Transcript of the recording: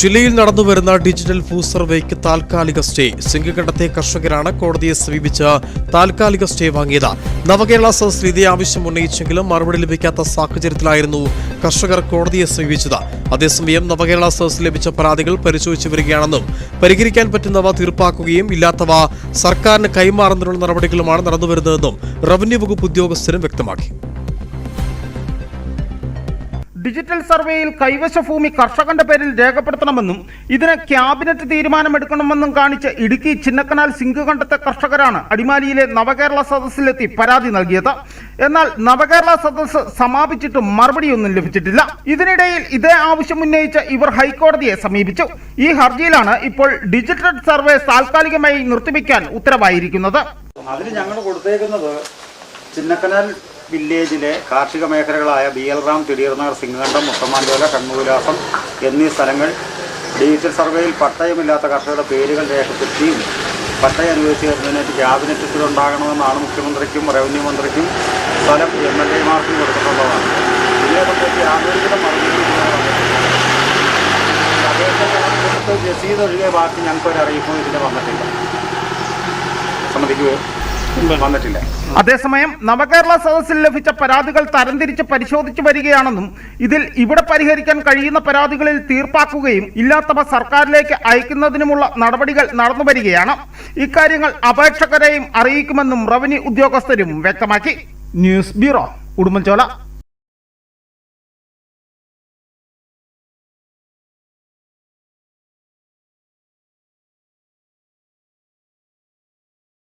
ജില്ലയിൽ നടന്നുവരുന്ന ഡിജിറ്റൽ ഭൂ സർവേക്ക് താൽക്കാലിക സ്റ്റേ. സിംഗകണ്ഠത്തെ കർഷകരാണ് കോടതിയെ സമീപിച്ച് താൽക്കാലിക സ്റ്റേ വാങ്ങിയത്. നവകേരള സദസ്സിൽ ഇതേ ആവശ്യം ഉന്നയിച്ചെങ്കിലും മറുപടി ലഭിക്കാത്ത സാഹചര്യത്തിലായിരുന്നു കർഷകർ കോടതിയെ സമീപിച്ചത്. അതേസമയം നവകേരള സദസ്സിൽ ലഭിച്ച പരാതികൾ പരിശോധിച്ചു വരികയാണെന്നും പരിഹരിക്കാൻ പറ്റുന്നവ തീർപ്പാക്കുകയും ഇല്ലാത്തവ സർക്കാരിന് കൈമാറുന്നതിനുള്ള നടപടികളുമാണ് നടന്നുവരുന്നതെന്നും റവന്യൂ വകുപ്പ് ഉദ്യോഗസ്ഥരും വ്യക്തമാക്കി. ഡിജിറ്റൽ സർവേയിൽ കൈവശ ഭൂമി കർഷകന്റെ പേരിൽ രേഖപ്പെടുത്തണമെന്നും ഇതിന് ക്യാബിനറ്റ് തീരുമാനമെടുക്കണമെന്നും കാണിച്ച് ഇടുക്കി ചിന്നക്കനാൽ സിംഗുകണ്ടത്തെ കർഷകരാണ് അടിമാലിയിലെ നവകേരള സദസ്സിലെത്തി പരാതി നൽകിയത്. എന്നാൽ നവകേരള സദസ്സ് സമാപിച്ചിട്ടും മറുപടിയൊന്നും ലഭിച്ചിട്ടില്ല. ഇതിനിടയിൽ ഇതേ ആവശ്യം ഉന്നയിച്ച് ഇവർ ഹൈക്കോടതിയെ സമീപിച്ചു. ഈ ഹർജിയിലാണ് ഇപ്പോൾ ഡിജിറ്റൽ സർവേ താൽക്കാലികമായി നിർത്തിവെക്കാൻ ഉത്തരവായിരിക്കുന്നത്. അതിന് ഞങ്ങൾ കൊടുത്തേക്കുന്നത് ചിന്നക്കനാൽ വില്ലേജിലെ കാർഷിക മേഖലകളായ ബി എൽ റാം തിരിയർനാർ സിംഗണ്ഠം മുട്ടമാൻഡോല കണ്ണൂരാസം എന്നീ സ്ഥലങ്ങൾ ഡിജിറ്റൽ സർവേയിൽ പട്ടയമില്ലാത്ത കർഷകരുടെ പേരുകൾ രേഖപ്പെടുത്തിയും പട്ടയം അനുവദിച്ചു തരുന്നതിനായിട്ട് ക്യാബിനറ്റ് ഉണ്ടാകണമെന്നാണ് മുഖ്യമന്ത്രിക്കും റവന്യൂ മന്ത്രിക്കും സ്ഥലം എം എൽ എമാർക്കും കൊടുത്തിട്ടുള്ളതാണ്. ഇതിനെ സംബന്ധിച്ച് യാതൊരുവിധ മറുപടി രസീത് ഒഴികെ ബാക്കി ഞങ്ങൾക്കൊരു അറിയിപ്പും ഇതിന് വന്നിട്ടില്ല. സമ്മതിക്കുകയോ വന്നിട്ടില്ല. അതേസമയം നവകേരള സദസ്സിൽ ലഭിച്ച പരാതികൾ തരംതിരിച്ച് പരിശോധിച്ചു വരികയാണെന്നും ഇതിൽ ഇവിടെ പരിഹരിക്കാൻ കഴിയുന്ന പരാതികളിൽ തീർപ്പാക്കുകയും ഇല്ലാത്തവ സർക്കാരിലേക്ക് അയക്കുന്നതിനുമുള്ള നടപടികൾ നടന്നു വരികയാണ്. ഇക്കാര്യങ്ങൾ അപേക്ഷകരെയും അറിയിക്കുമെന്നും റവന്യൂ ഉദ്യോഗസ്ഥരും വ്യക്തമാക്കി. News bureau Udumbanchola.